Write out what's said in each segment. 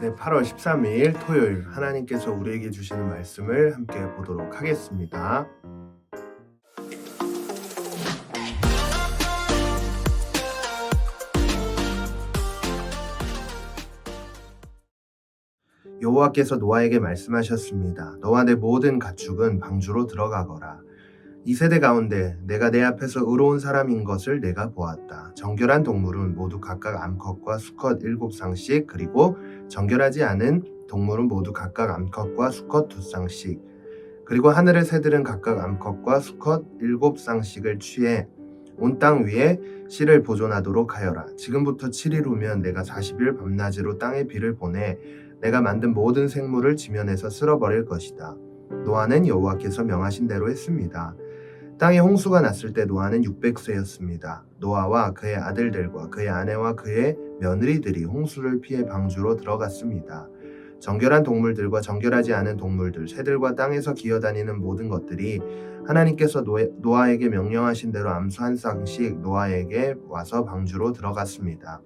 네, 8월 13일 토요일 하나님께서 우리에게 주시는 말씀을 함께 보도록 하겠습니다. 여호와께서 노아에게 말씀하셨습니다. 너와 내 모든 가축은 방주로 들어가거라. 이 세대 가운데 내가 내 앞에서 의로운 사람인 것을 내가 보았다. 정결한 동물은 모두 각각 암컷과 수컷 일곱 쌍씩 그리고 정결하지 않은 동물은 모두 각각 암컷과 수컷 두 쌍씩 그리고 하늘의 새들은 각각 암컷과 수컷 일곱 쌍씩을 취해 온 땅 위에 씨를 보존하도록 하여라. 지금부터 7일 후면 내가 40일 밤낮으로 땅에 비를 보내 내가 만든 모든 생물을 지면에서 쓸어버릴 것이다. 노아는 여호와께서 명하신 대로 했습니다. 땅에 홍수가 났을 때 노아는 600세였습니다. 노아와 그의 아들들과 그의 아내와 그의 며느리들이 홍수를 피해 방주로 들어갔습니다. 정결한 동물들과 정결하지 않은 동물들, 새들과 땅에서 기어다니는 모든 것들이 하나님께서 노아에게 명령하신 대로 암수 한 쌍씩 노아에게 와서 방주로 들어갔습니다.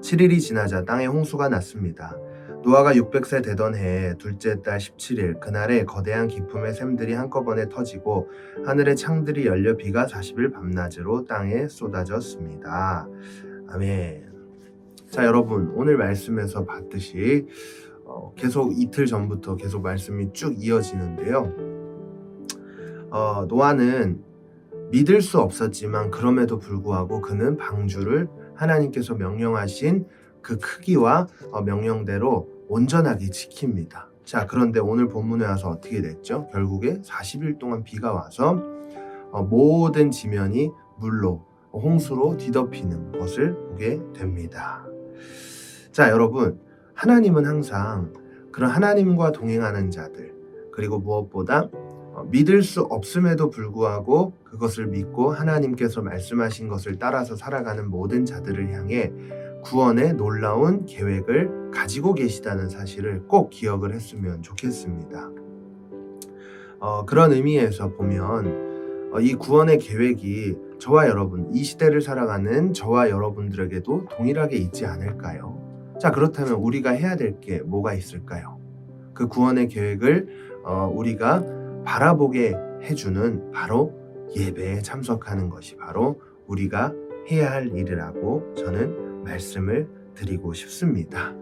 7일이 지나자 땅에 홍수가 났습니다. 노아가 600세 되던 해에 둘째 달 17일 그날에 거대한 기품의 샘들이 한꺼번에 터지고 하늘의 창들이 열려 비가 40일 밤낮으로 땅에 쏟아졌습니다. 아멘. 자 여러분 오늘 말씀에서 봤듯이 어, 계속 이틀 전부터 계속 말씀이 쭉 이어지는데요. 어, 노아는 믿을 수 없었지만 그럼에도 불구하고 그는 방주를 하나님께서 명령하신 그 크기와 어, 명령대로 온전하게 지킵니다. 자, 그런데 오늘 본문에 와서 어떻게 됐죠? 결국에 40일 동안 비가 와서 어, 모든 지면이 물로 홍수로 뒤덮이는 것을 보게 됩니다. 자, 여러분, 하나님은 항상 그런 하나님과 동행하는 자들, 그리고 무엇보다 어, 믿을 수 없음에도 불구하고 그것을 믿고 하나님께서 말씀하신 것을 따라서 살아가는 모든 자들을 향해 구원의 놀라운 계획을 가지고 계시다는 사실을 꼭 기억을 했으면 좋겠습니다. 어, 그런 의미에서 보면 어, 이 구원의 계획이 저와 여러분, 이 시대를 살아가는 저와 여러분들에게도 동일하게 있지 않을까요? 자, 그렇다면 우리가 해야 될 게 뭐가 있을까요? 그 구원의 계획을 어, 우리가 바라보게 해주는 바로 예배에 참석하는 것이 바로 우리가 해야 할 일이라고 저는 말씀을 드리고 싶습니다.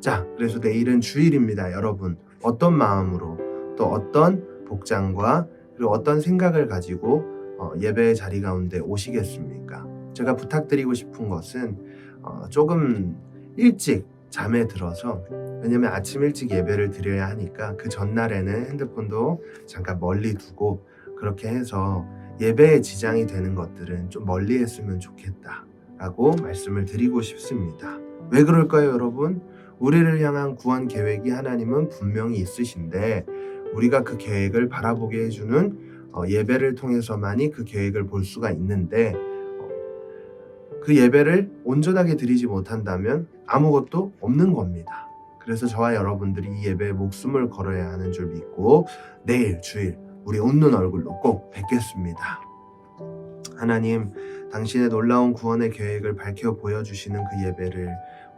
자, 그래서 내일은 주일입니다. 여러분, 어떤 마음으로 또 어떤 복장과 그리고 어떤 생각을 가지고 어, 예배 자리 가운데 오시겠습니까? 제가 부탁드리고 싶은 것은 어, 조금 일찍 잠에 들어서 왜냐면 아침 일찍 예배를 드려야 하니까 그 전날에는 핸드폰도 잠깐 멀리 두고 그렇게 해서 예배에 지장이 되는 것들은 좀 멀리 했으면 좋겠다 라고 말씀을 드리고 싶습니다. 왜 그럴까요, 여러분? 우리를 향한 구원 계획이 하나님은 분명히 있으신데 우리가 그 계획을 바라보게 해주는 어, 예배를 통해서만이 그 계획을 볼 수가 있는데 어, 그 예배를 온전하게 드리지 못한다면 아무것도 없는 겁니다. 그래서 저와 여러분들이 이 예배에 목숨을 걸어야 하는 줄 믿고 내일 주일 우리 웃는 얼굴로 꼭 뵙겠습니다. 하나님, 당신의 놀라운 구원의 계획을 밝혀 보여주시는 그 예배를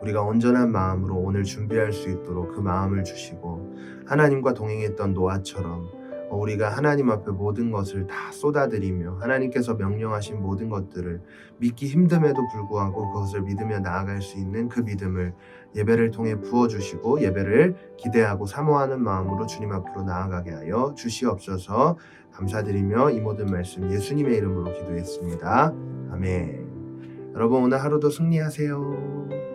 우리가 온전한 마음으로 오늘 준비할 수 있도록 그 마음을 주시고 하나님과 동행했던 노아처럼 우리가 하나님 앞에 모든 것을 다 쏟아드리며 하나님께서 명령하신 모든 것들을 믿기 힘듦에도 불구하고 그것을 믿으며 나아갈 수 있는 그 믿음을 예배를 통해 부어주시고 예배를 기대하고 사모하는 마음으로 주님 앞으로 나아가게 하여 주시옵소서 감사드리며 이 모든 말씀 예수님의 이름으로 기도했습니다. 아멘. 여러분 오늘 하루도 승리하세요.